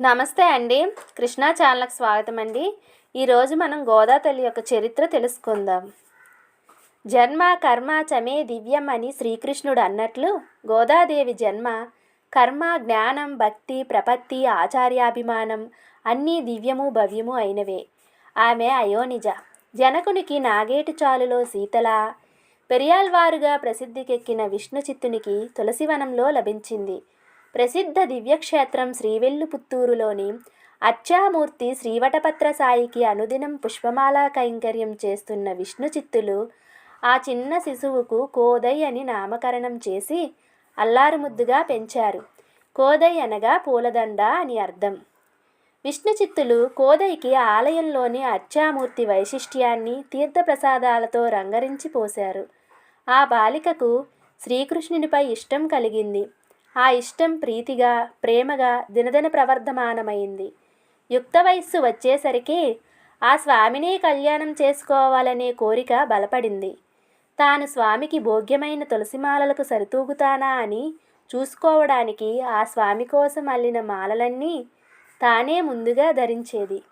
నమస్తే అండి. కృష్ణా ఛానల్కి స్వాగతం అండి. ఈరోజు మనం గోదా తల్లి యొక్క చరిత్ర తెలుసుకుందాం. జన్మ కర్మ చమే దివ్యం అని శ్రీకృష్ణుడు అన్నట్లు గోదాదేవి జన్మ కర్మ జ్ఞానం భక్తి ప్రపత్తి ఆచార్యాభిమానం అన్నీ దివ్యము భవ్యము అయినవే. ఆమె అయోనిజ. జనకునికి నాగేటి చాలులో శీతల పెరియాల్వారుగా ప్రసిద్ధికెక్కిన విష్ణు చిత్తునికి తులసివనంలో లభించింది. ప్రసిద్ధ దివ్యక్షేత్రం శ్రీవెల్లుపుత్తూరులోని అర్చామూర్తి శ్రీవటపత్ర సాయికి అనుదినం పుష్పమాల కైంకర్యం చేస్తున్న విష్ణు చిత్తులు ఆ చిన్న శిశువుకు కోదై అని నామకరణం చేసి అల్లారుముద్దుగా పెంచారు. కోదై అనగా పూలదండ అని అర్థం. విష్ణు చిత్తులు కోదైకి ఆలయంలోని అర్చామూర్తి వైశిష్ట్యాన్ని తీర్థప్రసాదాలతో రంగరించి పోశారు. ఆ బాలికకు శ్రీకృష్ణునిపై ఇష్టం కలిగింది. ఆ ఇష్టం ప్రీతిగా ప్రేమగా దినదిన ప్రవర్ధమానమైంది. యుక్త వయస్సు వచ్చేసరికి ఆ స్వామినే కళ్యాణం చేసుకోవాలనే కోరిక బలపడింది. తాను స్వామికి భోగ్యమైన తులసిమాలలకు సరితూగుతానా అని చూసుకోవడానికి ఆ స్వామి కోసం అల్లిన మాలలన్నీ తానే ముందుగా ధరించేది.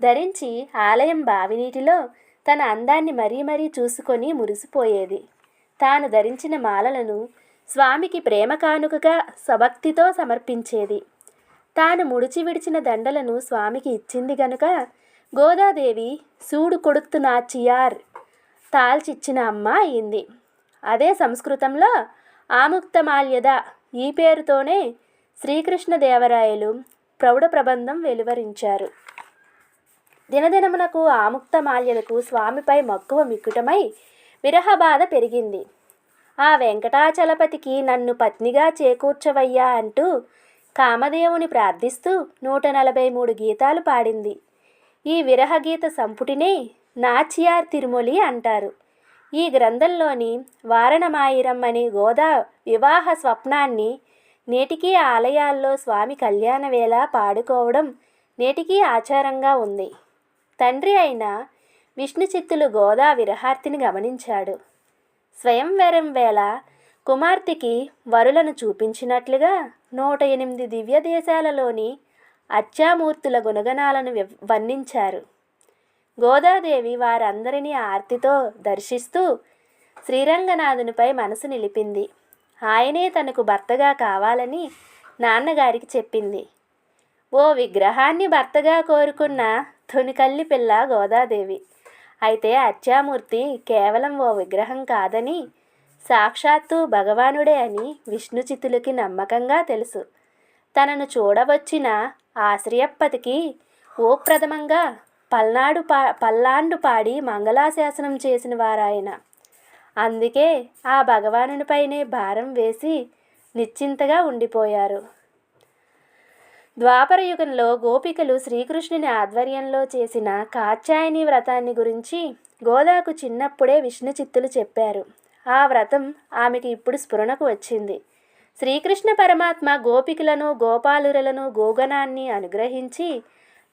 ధరించి ఆలయం బావినీటిలో తన అందాన్ని మరీ మరీ చూసుకొని మురిసిపోయేది. తాను ధరించిన మాలలను స్వామికి ప్రేమ కానుకగా సభక్తితో సమర్పించేది. తాను ముడిచి విడిచిన దండలను స్వామికి ఇచ్చింది గనుక గోదాదేవి సూడు కొడుతు నాచియార్ తాల్చిచ్చిన అమ్మ అయింది. అదే సంస్కృతంలో ఆముక్తమాల్యద ఈ పేరుతోనే శ్రీకృష్ణదేవరాయలు ప్రౌఢ ప్రబంధం వెలువరించారు. దినదినమునకు ఆముక్తమాల్యలకు స్వామిపై మక్కువ మిక్కుటమై విరహబాధ పెరిగింది. ఆ వెంకటాచలపతికి నన్ను పత్నిగా చేకూర్చవయ్యా అంటూ కామదేవుని ప్రార్థిస్తూ నూట నలభై మూడు గీతాలు పాడింది. ఈ విరహగీత సంపుటినే నాచియార్ తిరుమొలి అంటారు. ఈ గ్రంథంలోని వారణమాయిరం అనే గోదా వివాహ స్వప్నాన్ని నేటికీ ఆలయాల్లో స్వామి కళ్యాణ వేళ పాడుకోవడం నేటికీ ఆచారంగా ఉంది. తండ్రి అయిన విష్ణు చిత్తులు గోదా విరహార్తిని గమనించాడు. స్వయంవరం వేళ కుమార్తెకి వరులను చూపించినట్లుగా నూట ఎనిమిది దివ్య దేశాలలోని అచ్చామూర్తుల గుణగణాలను వర్ణించారు. గోదాదేవి వారందరినీ ఆర్తితో దర్శిస్తూ శ్రీరంగనాథునిపై మనసు నిలిపింది. ఆయనే తనకు భర్తగా కావాలని నాన్నగారికి చెప్పింది. ఓ విగ్రహాన్ని భర్తగా కోరుకున్న తొనికల్లి పిల్ల గోదాదేవి అయితే అత్యామూర్తి కేవలం ఓ విగ్రహం కాదని సాక్షాత్తు భగవానుడే అని విష్ణుచితులకి నమ్మకంగా తెలుసు. తనను చూడవచ్చిన ఆశ్రయప్పతికి ఓ ప్రథమంగా పల్నాడు పా పల్లాండు పాడి మంగళాశాసనం చేసిన వారాయన. అందుకే ఆ భగవానునిపైనే భారం వేసి నిశ్చింతగా ఉండిపోయారు. ద్వాపర యుగంలో గోపికలు శ్రీకృష్ణుని ఆధ్వర్యంలో చేసిన కాత్యాయని వ్రతాన్ని గురించి గోదాకు చిన్నప్పుడే విష్ణు చిత్తులు చెప్పారు. ఆ వ్రతం ఆమెకి ఇప్పుడు స్ఫురణకు వచ్చింది. శ్రీకృష్ణ పరమాత్మ గోపికలను గోపాలురలను గోగణాన్ని అనుగ్రహించి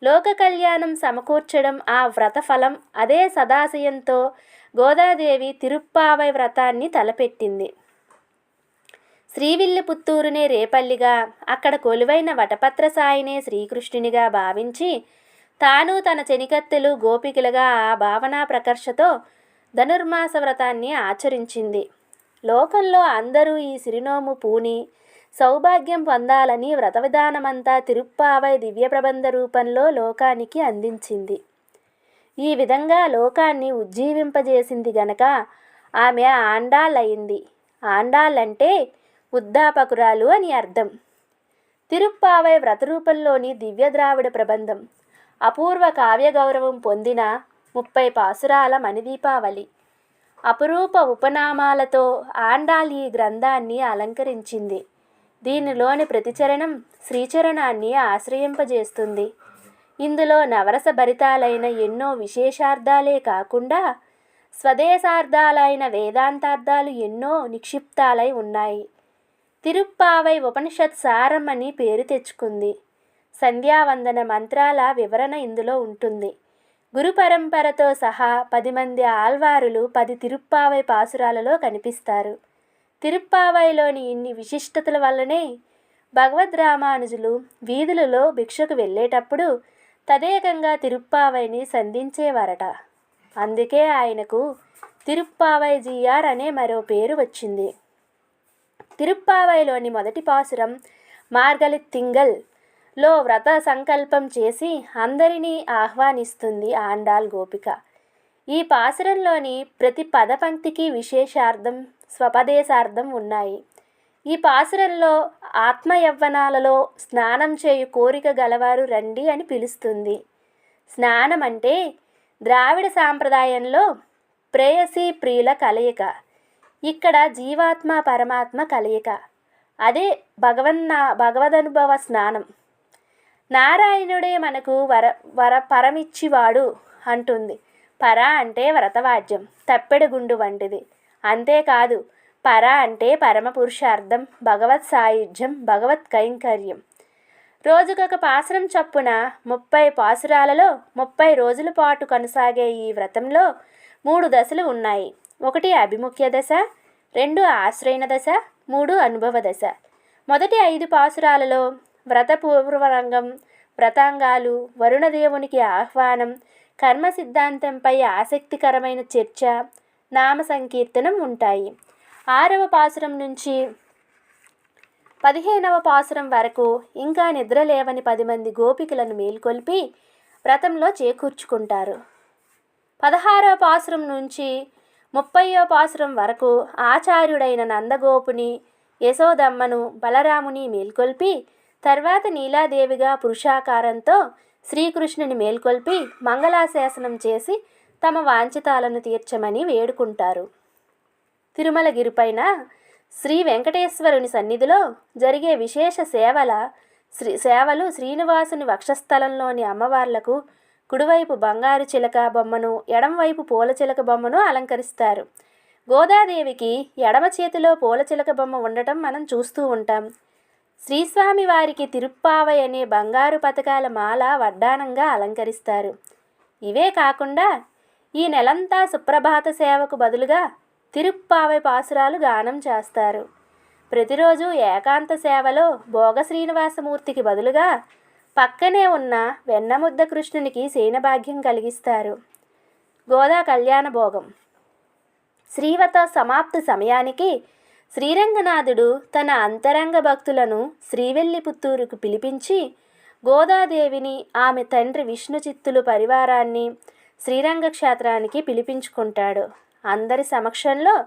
లోక కళ్యాణం సమకూర్చడం ఆ వ్రత ఫలం అదే సదాశయంతో గోదాదేవి తిరుప్పావై వ్రతాన్ని తలపెట్టింది. శ్రీవిల్లిపుత్తూరునే రేపల్లిగా అక్కడ కొలువైన వటపత్ర సాయినే శ్రీకృష్ణునిగా భావించి తాను తన చెనికత్తెలు గోపికలుగా ఆ భావనా ప్రకర్షతో ధనుర్మాస వ్రతాన్ని ఆచరించింది. లోకంలో అందరూ ఈ సిరినోము పూని సౌభాగ్యం పొందాలని వ్రత విధానమంతా తిరుప్పావై దివ్య ప్రబంధ రూపంలో లోకానికి అందించింది. ఈ విధంగా లోకాన్ని ఉజ్జీవింపజేసింది గనక ఆమె ఆండాళ్ళయింది. ఆండాళ్ళంటే ఉద్దాపకురాలు అని అర్థం. తిరుప్పావై వ్రతరూపంలోని దివ్య ద్రావిడ ప్రబంధం. అపూర్వ కావ్య గౌరవం పొందిన ముప్పై పాసురాల మణిదీపావళి. అపురూప ఉపనామాలతో ఆండాల్ ఈ గ్రంథాన్ని అలంకరించింది. దీనిలోని ప్రతిచరణం శ్రీచరణాన్ని ఆశ్రయింపజేస్తుంది. ఇందులో నవరస భరితాలైన ఎన్నో విశేషార్థాలే కాకుండా స్వదేశార్థాలైన వేదాంతార్థాలు ఎన్నో నిక్షిప్తాలై ఉన్నాయి. తిరుప్పావై ఉపనిషత్ సారం అని పేరు తెచ్చుకుంది. సంధ్యావందన మంత్రాల వివరణ ఇందులో ఉంటుంది. గురు పరంపరతో సహా పది మంది ఆల్వారులు పది తిరుప్పావై పాసురాలలో కనిపిస్తారు. తిరుప్పావైలోని ఇన్ని విశిష్టతల వల్లనే భగవద్ రామానుజులు వీధులలో భిక్షకు వెళ్ళేటప్పుడు తదేకంగా తిరుప్పావైని సంధించేవారట. అందుకే ఆయనకు తిరుప్పావై జిఆర్ అనే మరో పేరు వచ్చింది. తిరుప్పావైలోని మొదటి పాసురం మార్గలి తింగల్లో వ్రత సంకల్పం చేసి అందరినీ ఆహ్వానిస్తుంది ఆండాల్ గోపిక. ఈ పాసురంలోని ప్రతి పదపంక్తికి విశేషార్థం స్వపదేశార్థం ఉన్నాయి. ఈ పాసురంలో ఆత్మయవ్వనాలలో స్నానం చేయు కోరిక గలవారు రండి అని పిలుస్తుంది. స్నానం అంటే ద్రావిడ సాంప్రదాయంలో ప్రేయసీ ప్రియుల కలయిక. ఇక్కడ జీవాత్మ పరమాత్మ కలయిక. అదే భగవన్న భగవదనుభవ స్నానం. నారాయణుడే మనకు వర వర పరమిచ్చివాడు అంటుంది. పర అంటే వ్రతవాద్యం తప్పెడు గుండు వంటిది. అంతేకాదు పర అంటే పరమ పురుషార్థం భగవత్ సాయుధ్యం భగవత్ కైంకర్యం. రోజుకొక పాసురం చొప్పున ముప్పై పాసురాలలో ముప్పై రోజుల పాటు కొనసాగే ఈ వ్రతంలో మూడు దశలు ఉన్నాయి. ఒకటి అభిముఖ్య దశ రెండు ఆశ్రయణ దశ మూడు అనుభవ దశ. మొదటి ఐదు పాసురాలలో వ్రతపూర్వరంగం వ్రతాంగాలు వరుణదేవునికి ఆహ్వానం కర్మ సిద్ధాంతంపై ఆసక్తికరమైన చర్చ నామ సంకీర్తనం ఉంటాయి. ఆరవ పాసురం నుంచి పదిహేనవ పాసురం వరకు ఇంకా నిద్రలేవని పది మంది గోపికలను మేల్కొల్పి వ్రతంలో చేకూర్చుకుంటారు. పదహారవ పాసురం నుంచి ముప్పయో పాసురం వరకు ఆచార్యుడైన నందగోపుని యశోదమ్మను బలరాముని మేల్కొల్పి తర్వాత నీలాదేవిగా పురుషాకారంతో శ్రీకృష్ణుని మేల్కొల్పి మంగళాశాసనం చేసి తమ వాంఛితాలను తీర్చమని వేడుకుంటారు. తిరుమలగిరిపైన శ్రీ వెంకటేశ్వరుని సన్నిధిలో జరిగే విశేష సేవల శ్రీ సేవలు శ్రీనివాసుని వక్షస్థలంలోని అమ్మవార్లకు కుడివైపు బంగారు చిలక బొమ్మను ఎడమవైపు పూల చిలక బొమ్మను అలంకరిస్తారు. గోదాదేవికి ఎడమ చేతిలో పూల చిలక బొమ్మ ఉండటం మనం చూస్తూ ఉంటాం. శ్రీస్వామి వారికి తిరుప్పావై అనే బంగారు పథకాల మాల వడ్డానంగా అలంకరిస్తారు. ఇవే కాకుండా ఈ నెలంతా సుప్రభాత సేవకు బదులుగా తిరుప్పావై పాసురాలు గానం చేస్తారు. ప్రతిరోజు ఏకాంత సేవలో భోగ శ్రీనివాసమూర్తికి బదులుగా పక్కనే ఉన్న వెన్నముద్ద కృష్ణునికి సేనభాగ్యం కలిగిస్తారు. గోదా కళ్యాణ భోగం. శ్రీవత సమాప్తి సమయానికి శ్రీరంగనాథుడు తన అంతరంగ భక్తులను శ్రీవెల్లిపుత్తూరుకు పిలిపించి గోదాదేవిని ఆమె తండ్రి విష్ణు చిత్తులు పరివారాన్ని శ్రీరంగ క్షేత్రానికి పిలిపించుకుంటాడు. అందరి సమక్షంలో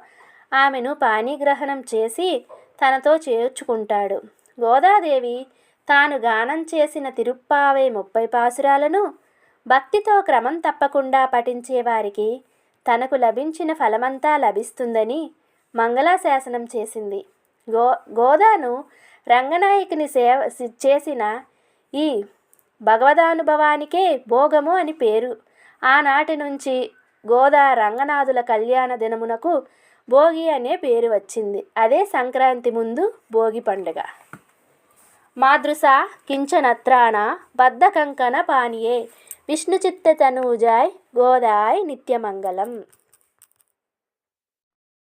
ఆమెను పాణిగ్రహణం చేసి తనతో చేర్చుకుంటాడు. గోదాదేవి తాను గానం చేసిన తిరుప్పావై ముప్పై పాసురాలను భక్తితో క్రమం తప్పకుండా పఠించేవారికి తనకు లభించిన ఫలమంతా లభిస్తుందని మంగళాశాసనం చేసింది. గో గోదాను రంగనాయకుని సేవ చేసిన ఈ భగవదానుభవానికే భోగము అని పేరు. ఆనాటి నుంచి గోదా రంగనాథుల కళ్యాణ దినమునకు భోగి అనే పేరు వచ్చింది. అదే సంక్రాంతి ముందు భోగి పండుగ. మాదృశ కించనత్రాణ బద్ధకంకణ పానీయే విష్ణుచిత్త తనూజాయ్ గోదాయ్ నిత్యమంగళం.